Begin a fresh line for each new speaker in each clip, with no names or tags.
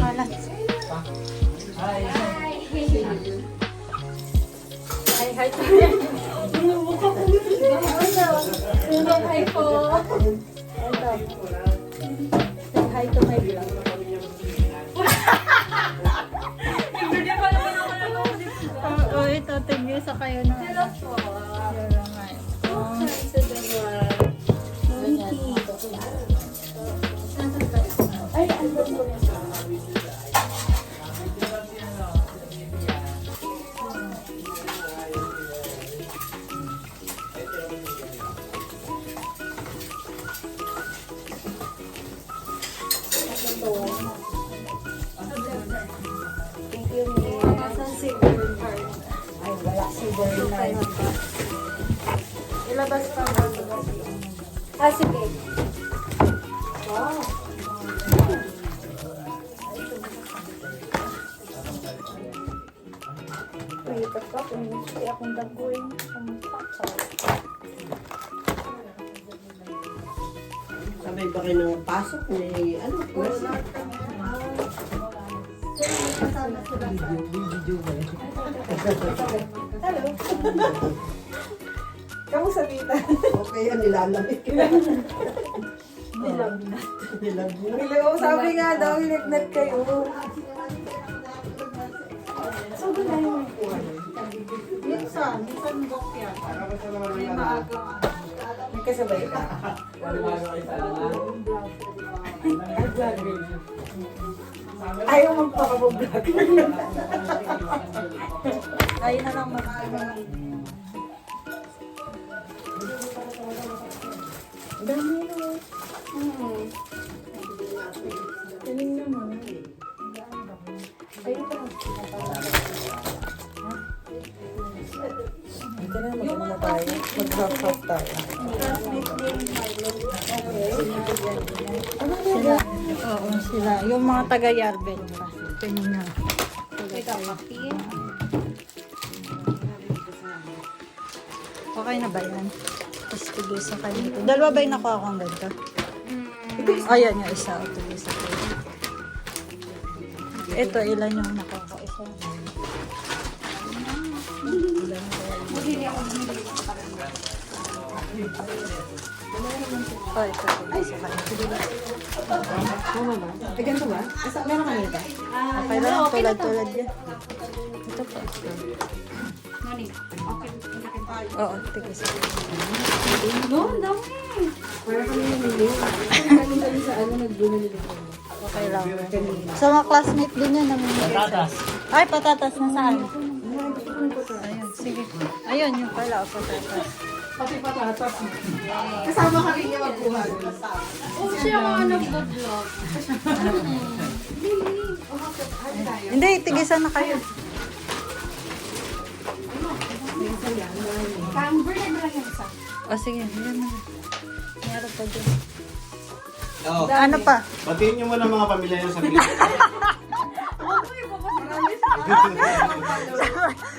dito ka nakalat.
Ay.
Hi, hi. Hi po. Say hi to my vlog. Oh, ito, tingin sa kayo na. Hello po. Card. Ilabas pa ba? Ah, sige. Wow. Wait, ako, kung akong dagoy.
Sabay ba kayo ng pasok? May ano? Class?
Hello. Kamusta tita?
Okay yan, nilalamig.
Nilagnat.
Nilagnat.
Hello, sabi nga daw, nilagnat kayo. So, ba na yung kuwan? Minsan, minsan bok yan. May maaga. May kasabay ka. Ayaw magpakaboblog.
Ayun na lang mag
Dami yun. Hmm. Galing naman. Ayun pa.
Dito na, mag-ano na tayo. Mag-drop off tayo.
Sila, oo, sila. Yung mga taga-Yarbel pa. Tingnan nyo. Okay na ba yan? Tapos tigisa kayo nito. Dalawa ba yung nakuha kong ganito? Ayan yung isa. O, tigisa kayo. Ito, ilan yung nakuha ko? Isa. Oh, ito. Tigisa kayo.
Ay, ganito ba? Asa, meron ka nito?
Okay lang, tulad-tulad yan. Ito pa. Oo, tigisa kayo.
Para kami namili. Kami kami sa ano, nagbumili dito.
Okay lang. Sa mga classmate din yan namin.
Patatas.
Ay, patatas na saan? Ayun, sige. Ayun, yung pala, oh, patatas.
Pati patatas. Kasama ka rin niya magbuhat.
Hindi, tigisan na kayo. O sige, yan na. Meron pa dyan.
Oo.
Ano pa?
Batiin niyo muna mga pamilya niyo sa Pilipinas.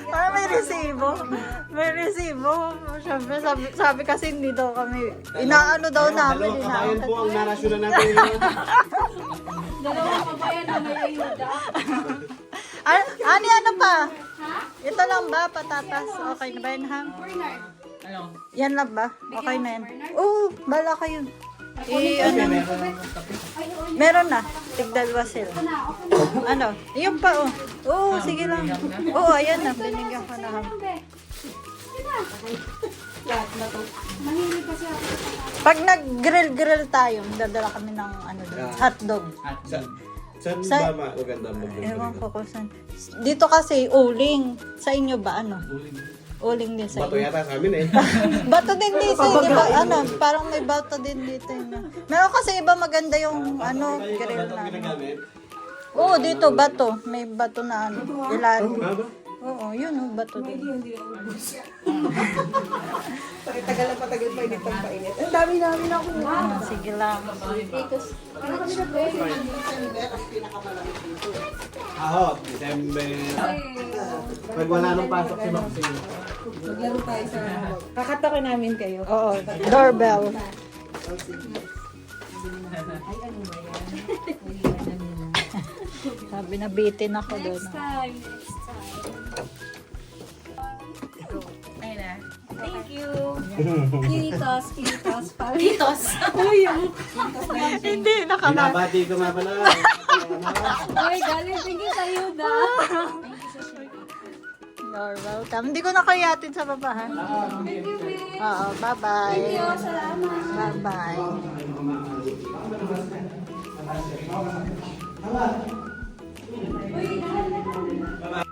Para may resibo. May resibo. Siyempre, sabi, sabi kasi hindi daw kami, inaano daw namin.
Dalawang kabayan po ang narasyonan natin ngayon.
Ano, ani, ano pa? Ito lang ba, patatas? Okay na ba yun, ha?
Ano?
Yan lang ba? Okay na yan. Oo, bala kayo. Eh, ano? Meron na. Tigdalwa sila. Ano? Yung pa, oh. Oo, sige lang. Oo, ayan na. Binigyan ko na. ha. Pag nag-grill-grill tayo, dadala kami ng ano doon, hotdog.
Saan
Sa-
ba ma- maganda mag
Ewan ko kung saan. Dito kasi, uling. Sa inyo ba, ano? Uling din sa
Bato
inyo.
yata sa amin eh.
Bato din dito, di ba? Ano, parang may bato din dito. Yun. Meron kasi iba maganda yung ano, grill na.
ginagamit.
Oo, dito, bato. May bato na ano, ilalim.
Nga ba?
Oo, yun oh, bato din.
Tagal na patagal pa init ang painit. Ang dami-dami na ako.
Sige lang.
Aho, December. Pag wala nang pasok si Maxine.
Maglaro tayo sa... Kakatakin namin kayo.
Oo, doorbell. Sabi na bitin ako doon.
Next time, you. Kitos, kitos. Kitos. Uy,
Hindi, nakama.
Binabati ko nga pala.
Uy, galing sige sa'yo na.
You're welcome. Hindi ko na kayo atin sa baba, ha?
Thank you, babe.
Oo, bye-bye.
Thank you, salamat.
Bye-bye. Uy, dahil na kami.